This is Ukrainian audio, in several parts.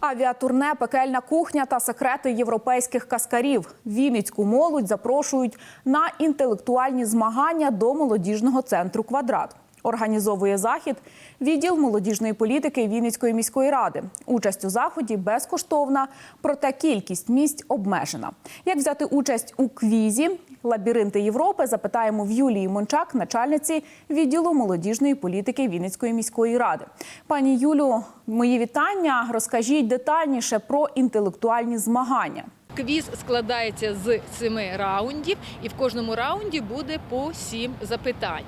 Авіатурне, пекельна кухня та секрети європейських каскарів. Вінницьку молодь запрошують на інтелектуальні змагання до молодіжного центру Квадрат. Організовує захід відділ молодіжної політики Вінницької міської ради. Участь у заході безкоштовна, проте кількість місць обмежена. Як взяти участь у квізі Лабіринти Європи запитаємо в Юлії Мончак, начальниці відділу молодіжної політики Вінницької міської ради. Пані Юлю, мої вітання. Розкажіть детальніше про інтелектуальні змагання. Квіз складається з семи раундів, і в кожному раунді буде по сім запитань.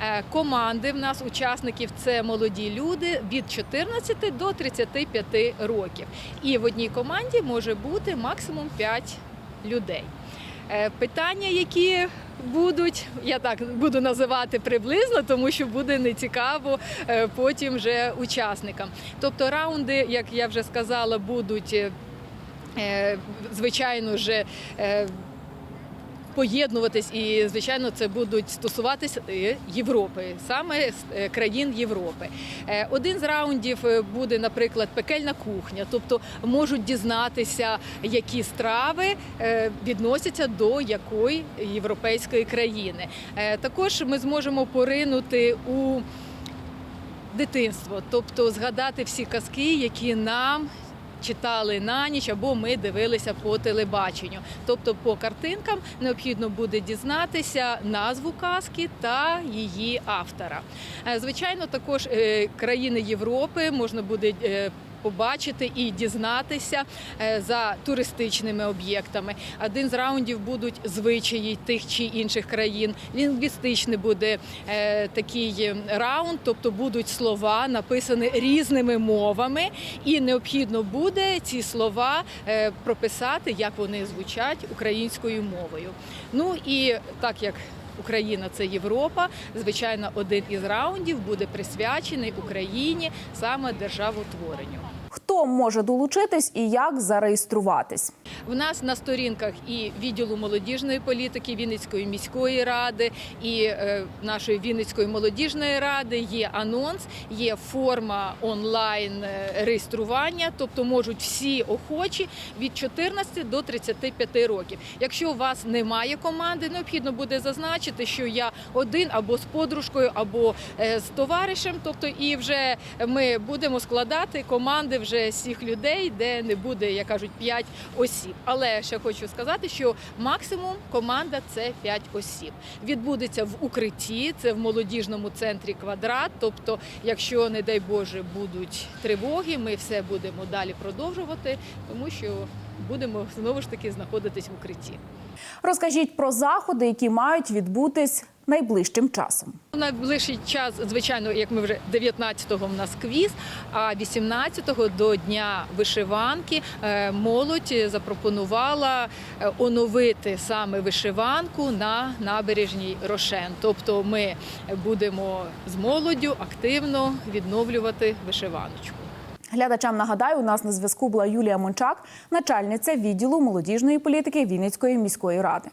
Е, Команди в нас учасників це молоді люди від 14 до 35 років. І в одній команді може бути максимум 5 людей. Е, Питання, які будуть, я так буду називати приблизно, тому що буде нецікаво е, потім вже учасникам. Тобто раунди, як я вже сказала, будуть. Е, звичайно ж, е, поєднуватись, і звичайно, це будуть стосуватись е, Європи, саме країн Європи. Один з раундів буде, наприклад, пекельна кухня, тобто можуть дізнатися, які страви відносяться до якої європейської країни. Також ми зможемо поринути у дитинство, тобто згадати всі казки, які нам читали на ніч або ми дивилися по телебаченню. Тобто по картинкам необхідно буде дізнатися назву казки та її автора. Е, Звичайно, також е, країни Європи можна буде. Побачити і дізнатися е, за туристичними об'єктами. Один з раундів будуть звичаї тих чи інших країн. Лінгвістичний буде е, такий е, раунд, тобто будуть слова написані різними мовами, і необхідно буде ці слова е, прописати, як вони звучать українською мовою. Ну і так як Україна це Європа. Звичайно, один із раундів буде присвячений Україні саме державотворенню. Може долучитись і як зареєструватись? В нас на сторінках і відділу молодіжної політики Вінницької міської ради, і е, нашої Вінницької молодіжної ради є анонс, є форма онлайн е, реєстрування, тобто можуть всі охочі від 14 до 35 років. Якщо у вас немає команди, необхідно буде зазначити, що я один або з подружкою, або е, з товаришем. Тобто, і вже ми будемо складати команди вже всіх людей, де не буде, як кажуть, 5 осіб. Але ще хочу сказати, що максимум команда це 5 осіб. Відбудеться в укритті, це в молодіжному центрі квадрат. Тобто, якщо, не дай Боже, будуть тривоги, ми все будемо далі продовжувати, тому що будемо знову ж таки знаходитись в укритті. Розкажіть про заходи, які мають відбутись найближчим часом. Найближчий час, звичайно, як ми вже 19-го в нас квіз, а 18-го до дня вишиванки е, молодь запропонувала е, оновити саме вишиванку на набережній Рошен. Тобто ми будемо з молоддю активно відновлювати вишиваночку. Глядачам нагадаю, у нас на зв'язку була Юлія Мончак, начальниця відділу молодіжної політики Вінницької міської ради.